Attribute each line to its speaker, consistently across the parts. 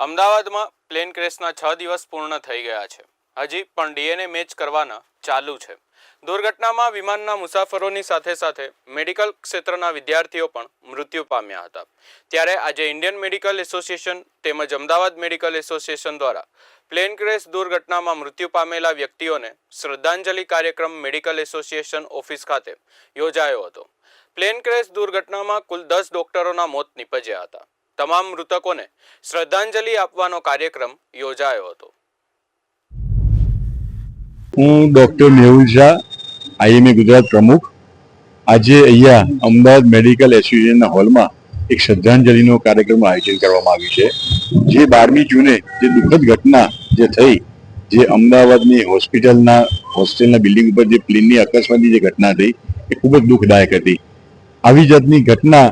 Speaker 1: અમદાવાદમાં પ્લેન ક્રેશના છ દિવસ પૂર્ણ થઈ ગયા છે. હજી પણ ડીએનએ મેચ કરવાના ચાલુ છે. દુર્ઘટનામાં વિમાનના મુસાફરોની સાથે સાથે મેડિકલ ક્ષેત્રના વિદ્યાર્થીઓ પણ મૃત્યુ પામ્યા હતા. ત્યારે આજે ઇન્ડિયન મેડિકલ એસોસિએશન તેમજ અમદાવાદ મેડિકલ એસોસિએશન દ્વારા પ્લેન ક્રેશ દુર્ઘટનામાં મૃત્યુ પામેલા વ્યક્તિઓને શ્રદ્ધાંજલિ કાર્યક્રમ મેડિકલ એસોસિએશન ઓફિસ ખાતે યોજાયો હતો. પ્લેન ક્રેશ દુર્ઘટનામાં કુલ દસ ડોક્ટરોના મોત નીપજ્યા હતા. તમામ મૃતકોને શ્રદ્ધાંજલિ આપવાનો કાર્યક્રમ યોજાયો હતો.
Speaker 2: હું ડોક્ટર મેહુલ શાહ, આઈએમએ ગુજરાત પ્રમુખ. આજે અહીંયા અમદાવાદ મેડિકલ એસોસિએશનના હોલમાં એક શ્રદ્ધાંજલિનો કાર્યક્રમનું આયોજન કરવામાં આવ્યું છે. જે બારમી જૂને જે દુઃખદ ઘટના જે થઈ, જે અમદાવાદની હોસ્પિટલના, હોસ્ટેલના બિલ્ડિંગ ઉપર જે પ્લેનની અકસ્માતની જે ઘટના થઈ, એ ખૂબ જ દુઃખદાયક હતી. આવી જાતની ઘટના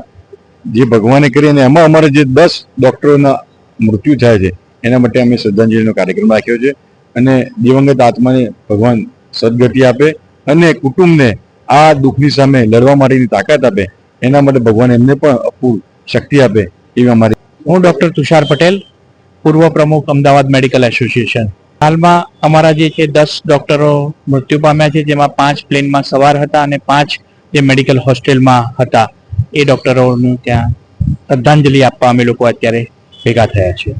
Speaker 2: જે ભગવાને કરી અને એમાં અમારે જે દસ ડૉક્ટરોના મૃત્યુ થાય છે, એના માટે અમે શ્રદ્ધાંજલિનો કાર્યક્રમ રાખ્યો છે અને દિવંગત આત્માને ભગવાન સદગતિ આપે અને કુટુંબને આ દુઃખની સામે લડવા માટેની તાકાત આપે, એના માટે ભગવાન એમને પણ અપૂર શક્તિ આપે એવી અમારી
Speaker 3: હું ડૉક્ટર તુષાર પટેલ, પૂર્વ પ્રમુખ અમદાવાદ મેડિકલ એસોસિએશન. હાલમાં અમારા જે છે દસ ડોક્ટરો મૃત્યુ પામ્યા છે, જેમાં પાંચ પ્લેનમાં સવાર હતા અને પાંચ જે મેડિકલ હોસ્ટેલમાં હતા. એ ડોક્ટરોનું ત્યાં શ્રદ્ધાંજલિ આપવા અમે લોકો અત્યારે ભેગા થયા છે